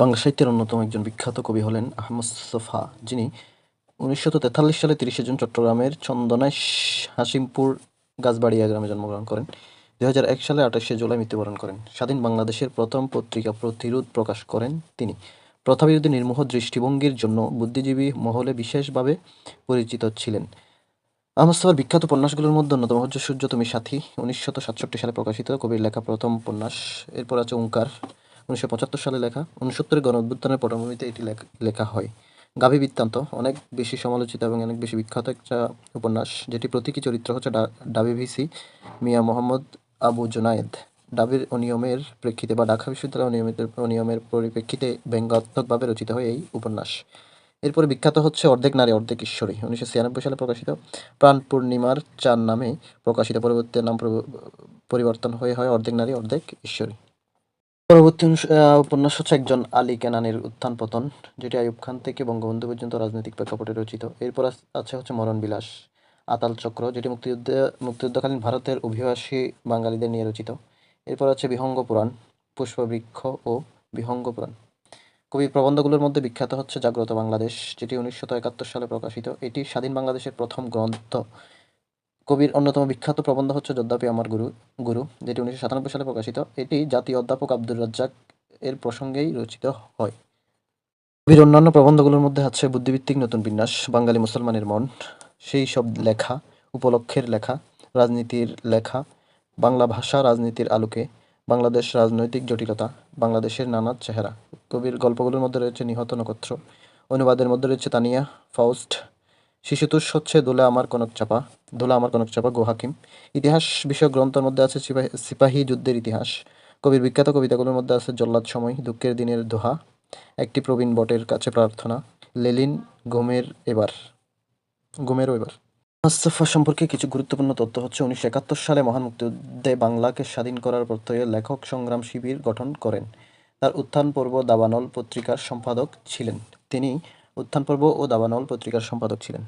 বাংলা সাহিত্যের অন্যতম একজন বিখ্যাত কবি হলেন আহমদ সোফা। যিনি উনিশশো তেতাল্লিশ সালে তিরিশে জুন চট্টগ্রামের চন্দনায় হাসিমপুর গাছবাড়িয়া গ্রামে জন্মগ্রহণ করেন। দু হাজার এক সালে আঠাশে জুলাই মৃত্যুবরণ করেন। স্বাধীন বাংলাদেশের প্রথম পত্রিকা প্রতিরোধ প্রকাশ করেন তিনি। প্রথাবিরোধী নির্মোহ দৃষ্টিভঙ্গির জন্য বুদ্ধিজীবী মহলে বিশেষভাবে পরিচিত ছিলেন। আহমদ মুস্তফার বিখ্যাত উপন্যাসগুলোর মধ্যে অন্যতম হচ্ছে সূর্য তুমি সাথী। উনিশশো সাতষট্টি সালে প্রকাশিত কবির লেখা প্রথম উপন্যাস। এরপর আছে ওঙ্কার। উনিশশো পঁচাত্তর সালে লেখা উনসত্তরের গণ অভ্যুত্থানের পটভূমিতে এটি লেখ- হয়। গাভী বৃত্তান্ত, অনেক বেশি সমালোচিত এবং অনেক বেশি বিখ্যাত একটা উপন্যাস, যেটি প্রতীকী চরিত্র হচ্ছে ডাবি ভিসি মিয়া মোহাম্মদ আবু জোনায়েদ। ডাবির অনিয়মের প্রেক্ষিতে বা ঢাকা বিশ্ববিদ্যালয় অনিয়মিত, অনিয়মের পরিপ্রেক্ষিতে ব্যঙ্গাত্মকভাবে রচিত হয় এই উপন্যাস। এরপরে বিখ্যাত হচ্ছে অর্ধেক নারী, অর্ধেক ঈশ্বরী। উনিশশো ছিয়ানব্বই সালে প্রকাশিত প্রাণ পূর্ণিমার চার নামে প্রকাশিত। পরবর্তী নাম পরি- পরিবর্তন হয়ে হয় অর্ধেক নারী, অর্ধেক ঈশ্বরী। পরবর্তী উপন্যাস হচ্ছে একজন আলী কেনানের উত্থান পতন, যেটি আয়ুব খান থেকে বঙ্গবন্ধু পর্যন্ত রাজনৈতিক প্রেক্ষাপটে রচিত। এরপর আছে হচ্ছে মরণ বিলাস, আতাল চক্র, যেটি মুক্তিযুদ্ধে মুক্তিযুদ্ধকালীন ভারতের অভিবাসী বাঙালিদের নিয়ে রচিত। এরপর আছে বিহঙ্গ পুরাণ, পুষ্পবৃক্ষ ও বিহঙ্গ পুরাণ। কবির প্রবন্ধগুলোর মধ্যে বিখ্যাত হচ্ছে জাগ্রত বাংলাদেশ, যেটি উনিশশো একাত্তর সালে প্রকাশিত। এটি স্বাধীন বাংলাদেশের প্রথম গ্রন্থ। কবির অন্যতম বিখ্যাত প্রবন্ধ হচ্ছে যদ্যাপি আমার গুরু গুরু, যেটি উনিশশো সাতানব্বই সালে প্রকাশিত। এটি জাতীয় অধ্যাপক আব্দুর রাজ্জাক এর প্রসঙ্গেই রচিত হয়। কবির অন্যান্য প্রবন্ধগুলোর মধ্যে আছে বুদ্ধিভিত্তিক নতুন বিন্যাস, বাঙালি মুসলমানের মন, সেই সব লেখা, উপলক্ষের লেখা, রাজনীতির লেখা, বাংলা ভাষা রাজনীতির আলোকে, বাংলাদেশ রাজনৈতিক জটিলতা, বাংলাদেশের নানা চেহারা। কবির গল্পগুলোর মধ্যে রয়েছে নিহত নক্ষত্র, অনুবাদের মধ্যে রয়েছে তানিয়া, ফাউস্ট শিশুতোষ হচ্ছে দোলা আমার কনক চাপা, দোলা আমার কনক চাপা গোহাকিম ইতিহাস বিষয়ক গ্রন্থের মধ্যে আছে সিপাহী যুদ্ধের ইতিহাস। কবির বিখ্যাত কবিতাগুলোর মধ্যে আছে জল্লাদ সময়, দুঃখের দিনের দোহা, একটি প্রবীণ বটের কাছে প্রার্থনা, লেলিন ঘুমের এবার ঘুমেরও এবার। মুস্তফা সম্পর্কে কিছু গুরুত্বপূর্ণ তথ্য হচ্ছে উনিশশো একাত্তর সালে মহান মুক্তিযুদ্ধে বাংলাকে স্বাধীন করার প্রত্যয়ে লেখক সংগ্রাম শিবির গঠন করেন। তার উত্থান পর্ব দাবানল পত্রিকার সম্পাদক ছিলেন। তিনি উত্থান পর্ব ও দাবানল পত্রিকার সম্পাদক ছিলেন।